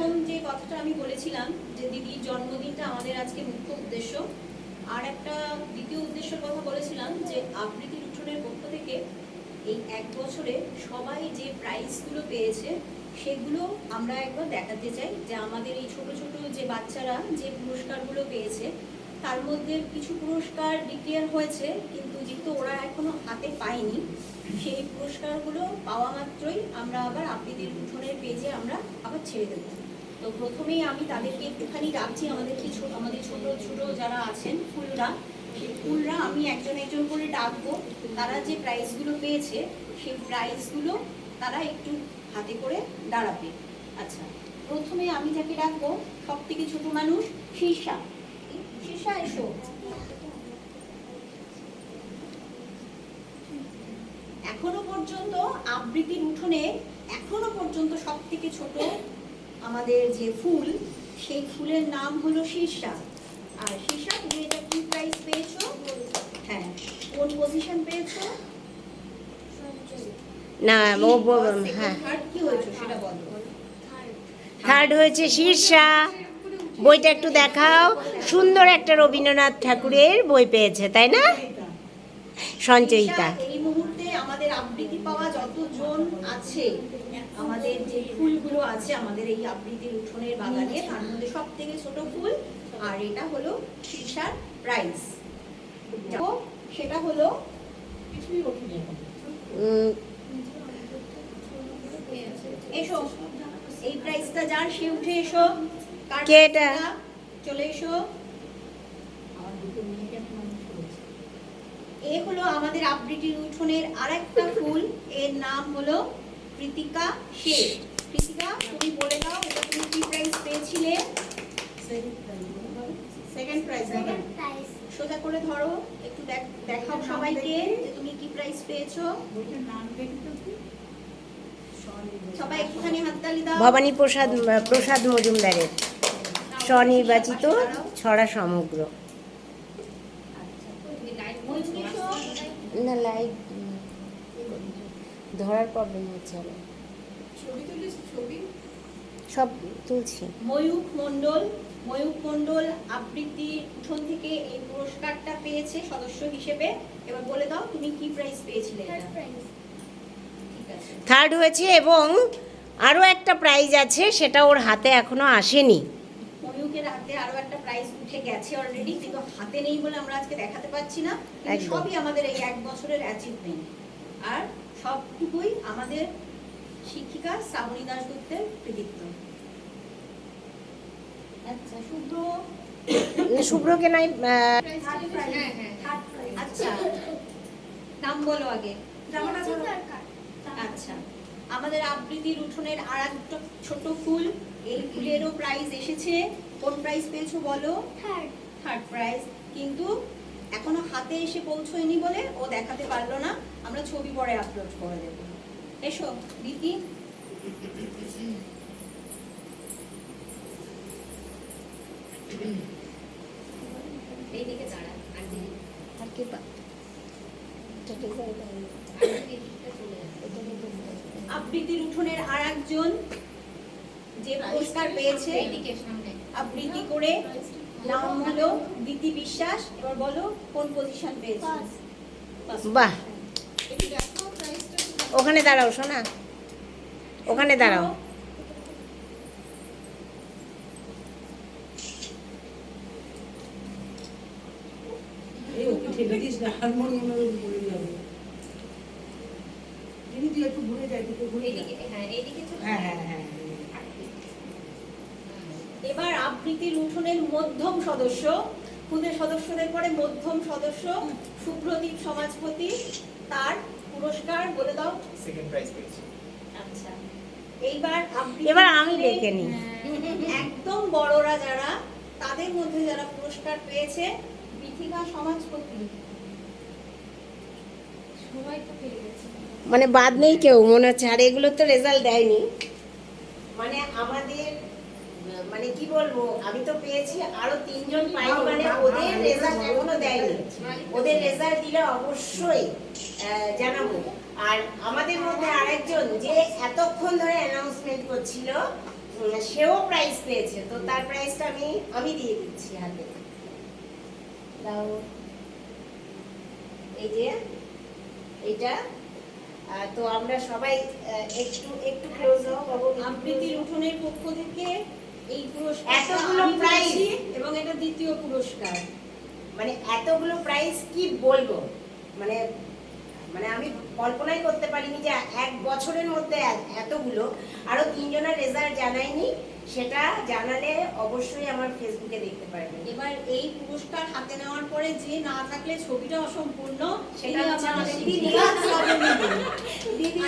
প্রথম যে কথাটা আমি বলেছিলাম, যে দিদির জন্মদিনটা আমাদের আজকে মুখ্য উদ্দেশ্য, আর একটা দ্বিতীয় উদ্দেশ্যের কথা বলেছিলাম, যে আবৃত্তি উঠোনের পক্ষ থেকে এই এক বছরে সবাই যে প্রাইজগুলো পেয়েছে, সেগুলো আমরা একবার দেখাতে চাই, যে আমাদের এই ছোট ছোট যে বাচ্চারা যে পুরস্কারগুলো পেয়েছে, তার মধ্যে কিছু পুরস্কার ডিক্লেয়ার হয়েছে, কিন্তু যেহেতু ওরা এখনও হাতে পায়নি, সেই পুরস্কারগুলো পাওয়া মাত্রই আমরা আবার আবৃত্তির উঠোনের পেজে আমরা আবার ছেড়ে দেবো। তো প্রথমেই আমি তাদেরকে একটুখানি ডাকছি, আমাদের কিছু আমাদের ছোট ছোট যারা আছেন, ফুলরা। সেই ফুলরা আমি একজন একজন করে ডাকবো। তারা যে প্রাইজগুলো পেয়েছে, সেই প্রাইজগুলো তারা একটু হাতে করে দাঁড়াবে। আচ্ছা প্রথমে আমি যাকে ডাকবো সব থেকে ছোট মানুষ শীর্ষা শীর্ষা এসো। এখনও পর্যন্ত আবৃত্তির উঠোনে, এখনও পর্যন্ত সব থেকে ছোট আমাদের যে ফুল সেই ফুলের নাম হলো শীর্ষা আর শীর্ষা তুমি এটা কি প্রাইজ পেয়েছ? হ্যাঁ কোন পজিশন পেয়েছ? না ও হ্যাঁ। কি হয়েছে সেটা বলো। থার্ড হয়েছে শীর্ষা বইটা একটু দেখাও। সুন্দর একটা রবীন্দ্রনাথ ঠাকুরের বই পেয়েছে তাই না? সঞ্চয়িতা। এই মুহূর্তে আমাদের আবৃত্তি পাওয়া যতজন আছে আমাদের যে ফুলগুলো আছে আমাদের এই আবৃত্তির উঠোনের বাগানে তার মধ্যে সব থেকে ছোট ফুল আর এটা হলো শীর্ষার প্রাইস সেটা হলো এসো এই প্রাইসটা যার সে উঠে এসো। কে এটা? চলে এসো। এ হলো আমাদের আবৃত্তির উঠোনের আরেকটা ফুল এর নাম হলো কৃতিকা শেখ কৃতিকা তুমি বলে দাও এটা তুমি কি প্রাইজ পেয়েছিলে? সেকেন্ড প্রাইজ সোজা করে ধরো একটু দেখ- দেখাও সবাইকে যে তুমি কি প্রাইজ পেয়েছ। সবাই একটুখানি হাততালি দাও। ভবানী প্রসাদ প্রসাদ মজুমদারের। স্বনির্বাচিত ছড়া সমগ্র। মৈত্রী এসো। না লাইট ধরার প্রবলেম হচ্ছে আমার সব তুলছি। ময়ূখ মণ্ডল ময়ূখ মণ্ডল আবৃত্তি উঠোন থেকে এই পুরস্কারটা পেয়েছে সদস্য হিসেবে। এবার বলে দাও তুমি কি প্রাইজ পেয়েছিলে ঠিক আছে। থার্ড হয়েছে এবং আরও একটা প্রাইজ আছে সেটা ওর হাতে এখনও আসেনি। ময়ূকের হাতে আরও একটা প্রাইজ উঠে গেছে অলরেডি কিন্তু হাতে নেই বলে আমরা আজকে দেখাতে পাচ্ছি না। সবই আমাদের এই এক বছরের অ্যাচিভমেন্ট আর সবটুকুই আমাদের শিক্ষিকা শ্রাবণী দাশগুপ্তের কৃতিত্ব। আচ্ছা শুভ্র। শুভ্রকে নাই আচ্ছা নাম বলো আগে। আচ্ছা আমাদের আবৃত্তির উঠোনের আর একটা ছোট ফুল এই ফুলেরও প্রাইজ এসেছে। কোন প্রাইজ পেয়েছ বলো? থার্ড প্রাইজ কিন্তু এখনও হাতে এসে পৌঁছয়নি বলে ও দেখাতে পারল না। আমরা ছবি পরে আপলোড করে দেব। এসো দিদি এইদিকে দাঁড়া আর দিদি। আর কি পা- আবৃত্তির উঠোনের আর একজন যে পুরস্কার পেয়েছে আবৃত্তি করে নাম হলো দিতি বিশ্বাস এবার বলো কোন পজিশন পেয়েছে? বাহ। ওখানে দাঁড়াও শোনা ওখানে দাঁড়াও। হ্যাঁ হ্যাঁ হ্যাঁ হ্যাঁ এবার আবৃত্তির উঠোনের মধ্যম সদস্য খুদের সদস্যদের পরে মধ্যম সদস্য সুপ্রদীপ সমাজপতি তার পুরস্কার বলে দাও। সেকেন্ড প্রাইজ পেয়েছি। আচ্ছা এইবার এবার আমি উঠোনে ডেকে নিই। একদম বড়রা যারা তাদের মধ্যে যারা পুরস্কার পেয়েছে বিথিকা সমাজপতি। মানে বাদ নেই কেউ মনে হচ্ছে। আর এগুলো তো রেজাল্ট দেয়নি। মানে আমাদের মানে কি বলব, আমি তো পেয়েছি আরও তিনজন পাইনি মানে ওদের রেজাল্ট এখনও দেয়নি। ওদের রেজাল্ট দিলে অবশ্যই জানাব। আর আমাদের মধ্যে আরেকজন যে এতক্ষণ ধরে অ্যানাউন্সমেন্ট করছিল সেও প্রাইজ পেয়েছে। তো তার প্রাইজটা আমি আমি দিয়ে দিচ্ছি হাতে। দাও। এই যে এটা তো আমরা সবাই একটু একটু ক্লোজ হও। বাবু আবৃত্তির উঠোনের পক্ষ থেকে এই পুরস্কার এতগুলো prize। এবং এটা দ্বিতীয় পুরস্কার। মানে এতগুলো প্রাইজ কি বলব? মানে মানে আমি কল্পনাই করতে পারিনি যে এক বছরের মধ্যে এতগুলো। আরও তিনজনের রেজাল্ট জানাইনি সেটা জানালে অবশ্যই আমার ফেসবুকে দেখতে পারবেন। এবার এই পুরস্কার হাতে নেওয়ার পরে যে না থাকলে ছবিটা অসম্পূর্ণ সেটা দিদি। দিদি।